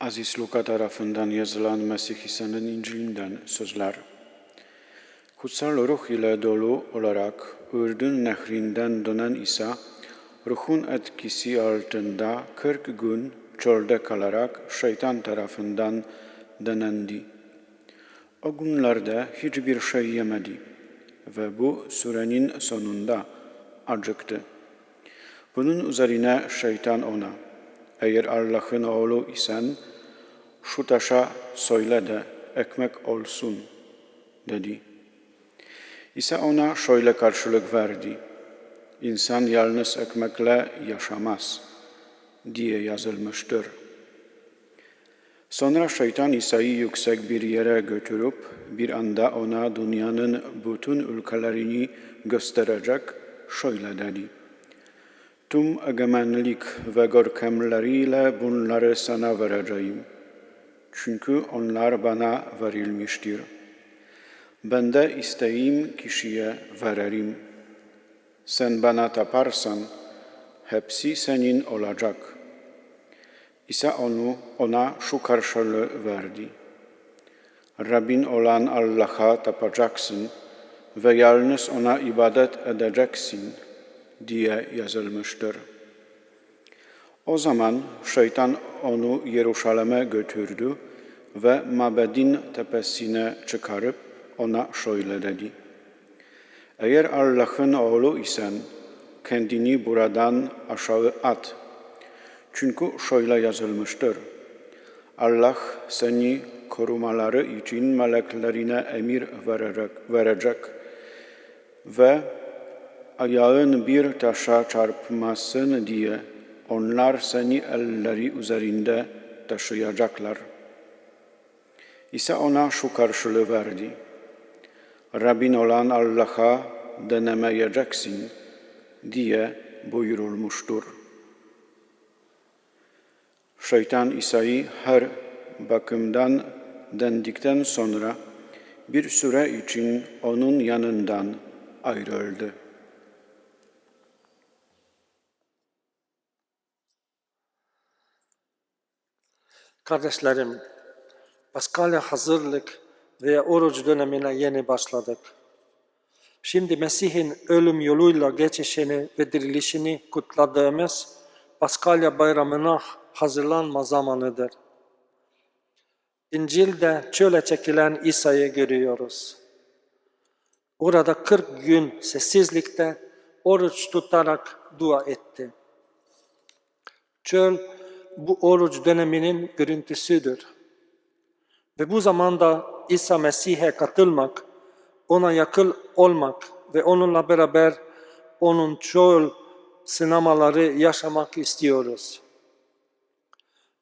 Aziz Luka tarafından yazılan Mesih İsa'nın İncil'inden sözler. Kutsal ruh ile dolu olarak Ürdün nehrinden dönen İsa, ruhun etkisi altında 40 gün çölde kalarak şeytan tarafından denendi. O günlerde hiçbir şey yemedi ve bu sürenin sonunda acıktı. Bunun üzerine şeytan ona, eğer Allah'ın oğlu isen, şu taşa söyle de ekmek olsun dedi. İsa ona şöyle karşılık verdi. İnsan yalnız ekmekle yaşamaz diye yazılmıştır. Sonra şeytan İsa'yı yüksek bir yere götürüp bir anda ona dünyanın bütün ülkelerini gösterecek şöyle dedi. Tüm egemenlik ve görkemleriyle bunları sana vereceğim. Çünkü onlar bana verilmiştir. Ben de istediğim kişiye veririm. Sen bana taparsan hepsi senin olacak. İsa onu, ona şu karşılığı verdi. Rabbin olan Allah'a tapacaksın ve yalnız ona ibadet edeceksin diye yazılmıştır. O zaman şeytan onu Yeruşalim'e götürdü ve mabedin tepesine çıkarıp ona şöyle dedi. Eğer Allah'ın oğlu isen kendini buradan aşağı at. Çünkü şöyle yazılmıştır. Allah seni korumaları için meleklerine emir verecek, verecek ve ayağın bir taşa çarpmasın diye onlar seni elleri üzerinde taşıyacaklar. İsa ona şu karşılığı verdi. Rabbin olan Allah'a denemeyeceksin diye buyurulmuştur. Şeytan İsa'yı her bakımdan dendikten sonra bir süre için onun yanından ayrıldı. Kardeşlerim, Paskalya hazırlık ve oruç dönemine yeni başladık. Şimdi Mesih'in ölüm yoluyla geçişini ve dirilişini kutladığımız Paskalya bayramına hazırlanma zamanıdır. İncil'de çöle çekilen İsa'yı görüyoruz. Orada 40 gün sessizlikte oruç tutarak dua etti. Çöl bu oruç döneminin görüntüsüdür. Ve bu zamanda İsa Mesih'e katılmak, ona yakın olmak ve onunla beraber onun çöl sinemaları yaşamak istiyoruz.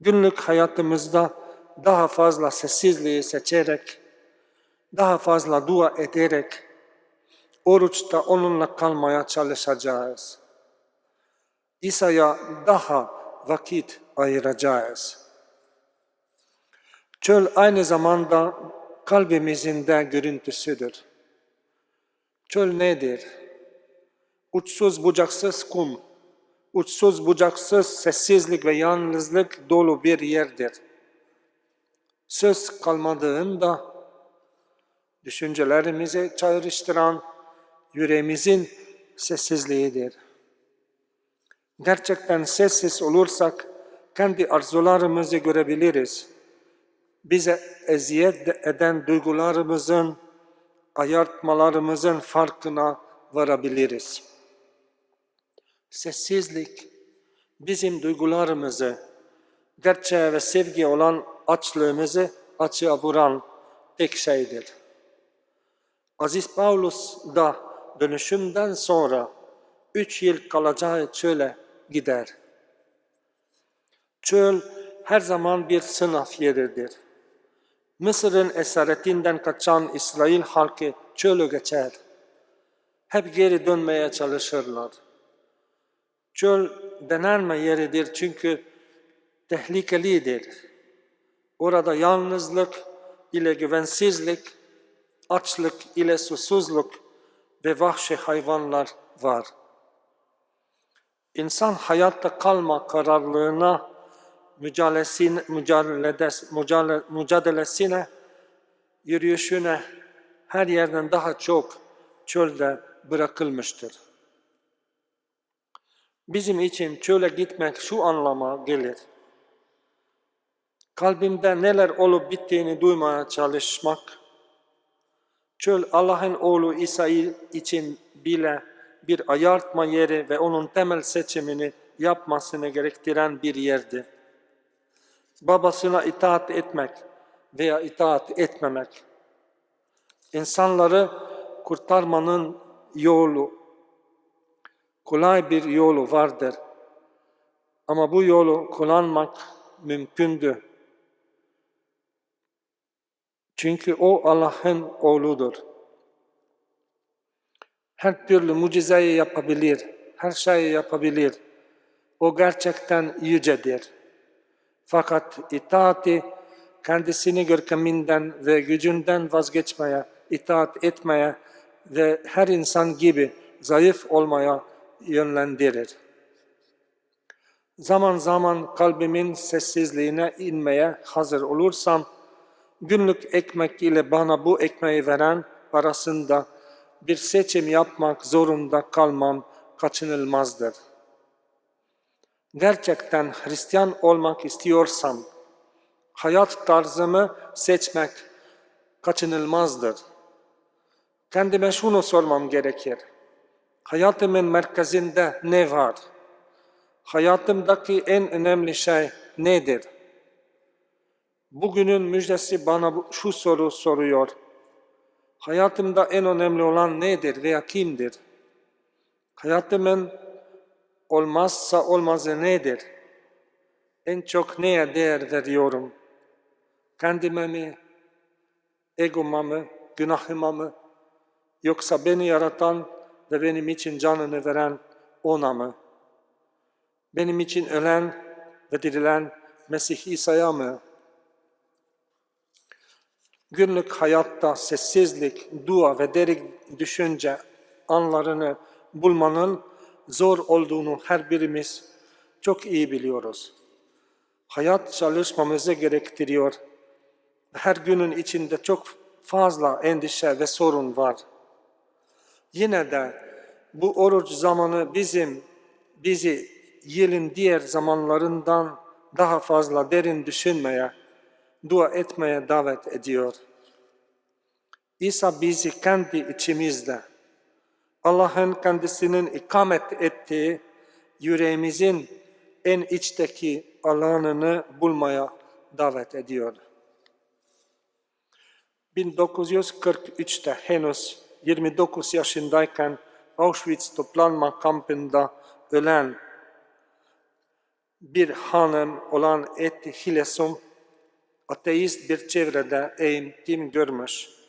Günlük hayatımızda daha fazla sessizliği seçerek, daha fazla dua ederek, oruçta onunla kalmaya çalışacağız. İsa'ya daha vakit ayıracağız. Çöl aynı zamanda kalbimizin de görüntüsüdür. Çöl nedir? Uçsuz bucaksız kum, uçsuz bucaksız sessizlik ve yalnızlık dolu bir yerdir. Söz kalmadığında düşüncelerimizi çağrıştıran yüreğimizin sessizliğidir. Gerçekten sessiz olursak kendi arzularımızı görebiliriz. Bize eziyet eden duygularımızın, ayartmalarımızın farkına varabiliriz. Sessizlik bizim duygularımızı, gerçeğe ve sevgi olan açlığımızı açığa vuran tek şeydir. Aziz Paulus da dönüşümden sonra üç yıl kalacağı çöle gider. Çöl her zaman bir sınav yeridir. Mısır'ın esaretinden kaçan İsrail halkı çölü geçer. Hep geri dönmeye çalışırlar. Çöl denenme yeridir çünkü tehlikelidir. Orada yalnızlık ile güvensizlik, açlık ile susuzluk ve vahşi hayvanlar var. İnsan hayatta kalma kararlılığına mücadelesine, mücadeledes- mücadele- mücadelesine, yürüyüşüne her yerden daha çok çölde bırakılmıştır. Bizim için çöle gitmek şu anlama gelir. Kalbimde neler olup bittiğini duymaya çalışmak, çöl Allah'ın oğlu İsa için bile bir ayartma yeri ve onun temel seçimini yapmasını gerektiren bir yerdi. Babasına itaat etmek veya itaat etmemek, insanları kurtarmanın yolu, kolay bir yolu vardır. Ama bu yolu kullanmak mümkündü. Çünkü o Allah'ın oğludur. Her türlü mucizeyi yapabilir, her şeyi yapabilir. O gerçekten yücedir. Fakat itaati kendisini görkeminden ve gücünden vazgeçmeye, itaat etmeye ve her insan gibi zayıf olmaya yönlendirir. Zaman zaman kalbimin sessizliğine inmeye hazır olursam, günlük ekmek ile bana bu ekmeği veren arasında bir seçim yapmak zorunda kalmam kaçınılmazdır. Gerçekten Hristiyan olmak istiyorsam, hayat tarzımı seçmek kaçınılmazdır. Kendime şunu sormam gerekir. Hayatımın merkezinde ne var? Hayatımdaki en önemli şey nedir? Bugünün müjdesi bana şu soru soruyor. Hayatımda en önemli olan nedir veya kimdir? Hayatımın olmazsa olmazı nedir? En çok neye değer veriyorum? Kendime mi? Egoma mı? Günahıma mı? Yoksa beni yaratan ve benim için canını veren ona mı? Benim için ölen ve dirilen Mesih İsa'ya mı? Günlük hayatta sessizlik, dua ve derin düşünce anlarını bulmanın zor olduğunu her birimiz çok iyi biliyoruz. Hayat çalışmamızı gerektiriyor. Her günün içinde çok fazla endişe ve sorun var. Yine de bu oruç zamanı bizim bizi yılın diğer zamanlarından daha fazla derin düşünmeye, dua etmeye davet ediyor. İsa bizi kendi içimizde, Allah'ın kendisinin ikamet ettiği yüreğimizin en içteki alanını bulmaya davet ediyor. 1943'te henüz 29 yaşındayken Auschwitz toplanma kampında ölen bir hanım olan Etty Hillesum ateist bir çevrede eğitim görmüş.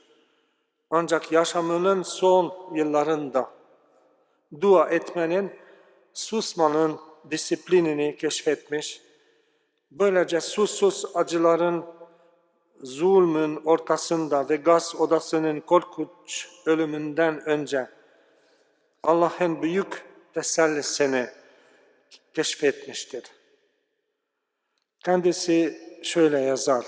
Ancak yaşamının son yıllarında dua etmenin, susmanın disiplinini keşfetmiş. Böylece susuz acıların, zulmün ortasında ve gaz odasının korkunç ölümünden önce Allah'ın büyük tesellisini keşfetmiştir. Kendisi şöyle yazar.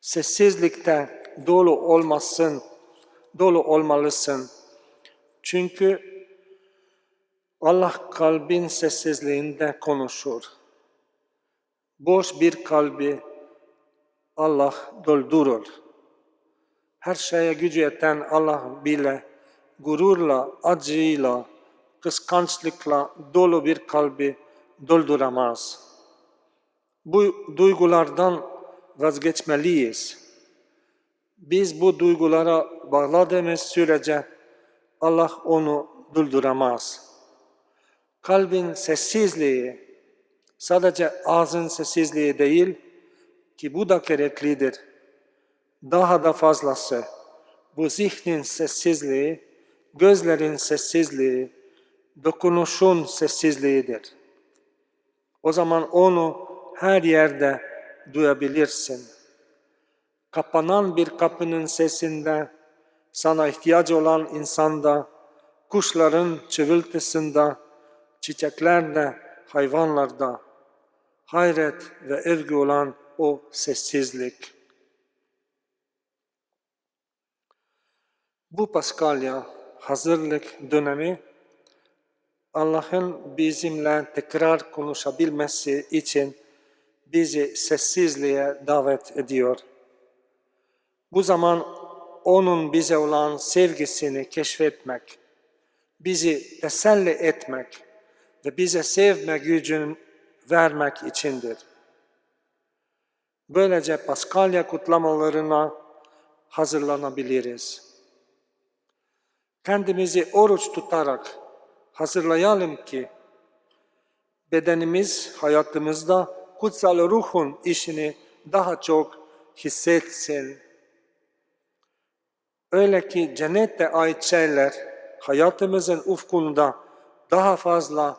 Sessizlikte dolu olmasın, dolu olmalısın. Çünkü Allah kalbin sessizliğinde konuşur. Boş bir kalbi Allah doldurur. Her şeye gücü yeten Allah bile gururla, acıyla, kıskançlıkla dolu bir kalbi dolduramaz. Bu duygulardan vazgeçmeliyiz. Biz bu duygulara bağladığımız sürece Allah onu dolduramaz. Kalbin sessizliği sadece ağzın sessizliği değil ki bu da gereklidir. Daha da fazlası bu zihnin sessizliği, gözlerin sessizliği, dokunuşun sessizliğidir. O zaman onu her yerde duyabilirsin. Kapanan bir kapının sesinde, sana ihtiyacı olan insanda, kuşların çıvıltısında, çiçeklerde, hayvanlarda, hayret ve övgü olan o sessizlik. Bu Paskalya hazırlık dönemi Allah'ın bizimle tekrar konuşabilmesi için bizi sessizliğe davet ediyor. Bu zaman onun bize olan sevgisini keşfetmek, bizi teselli etmek ve bize sevme gücünü vermek içindir. Böylece Paskalya kutlamalarına hazırlanabiliriz. Kendimizi oruç tutarak hazırlayalım ki bedenimiz hayatımızda kutsal ruhun işini daha çok hissetsin. Öyle ki cennette ait şeyler hayatımızın ufkunda daha fazla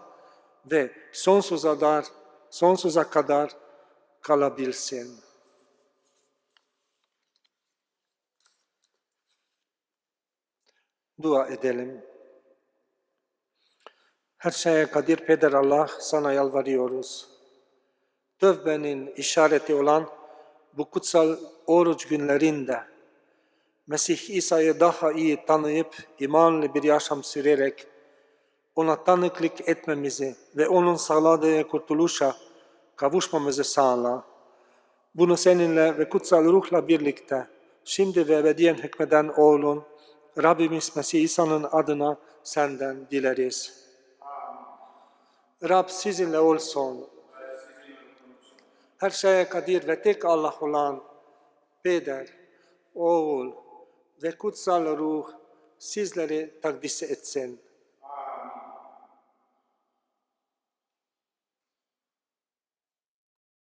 ve sonsuza kadar, sonsuza kadar kalabilsin. Dua edelim. Her şeye kadir Peder Allah sana yalvarıyoruz. Tövbenin işareti olan bu kutsal oruç günlerinde Mesih İsa'yı daha iyi tanıyıp imanlı bir yaşam sürerek ona tanıklık etmemizi ve onun sağladığı kurtuluşa kavuşmamızı sağla. Bunu seninle ve kutsal ruhla birlikte şimdi ve ebediyen hükmeden oğlun Rabbimiz Mesih İsa'nın adına senden dileriz. Rab sizinle olsun. Her şeye kadir ve tek Allah olan Peder, Oğul ve Kutsal Ruh sizleri takdis etsin.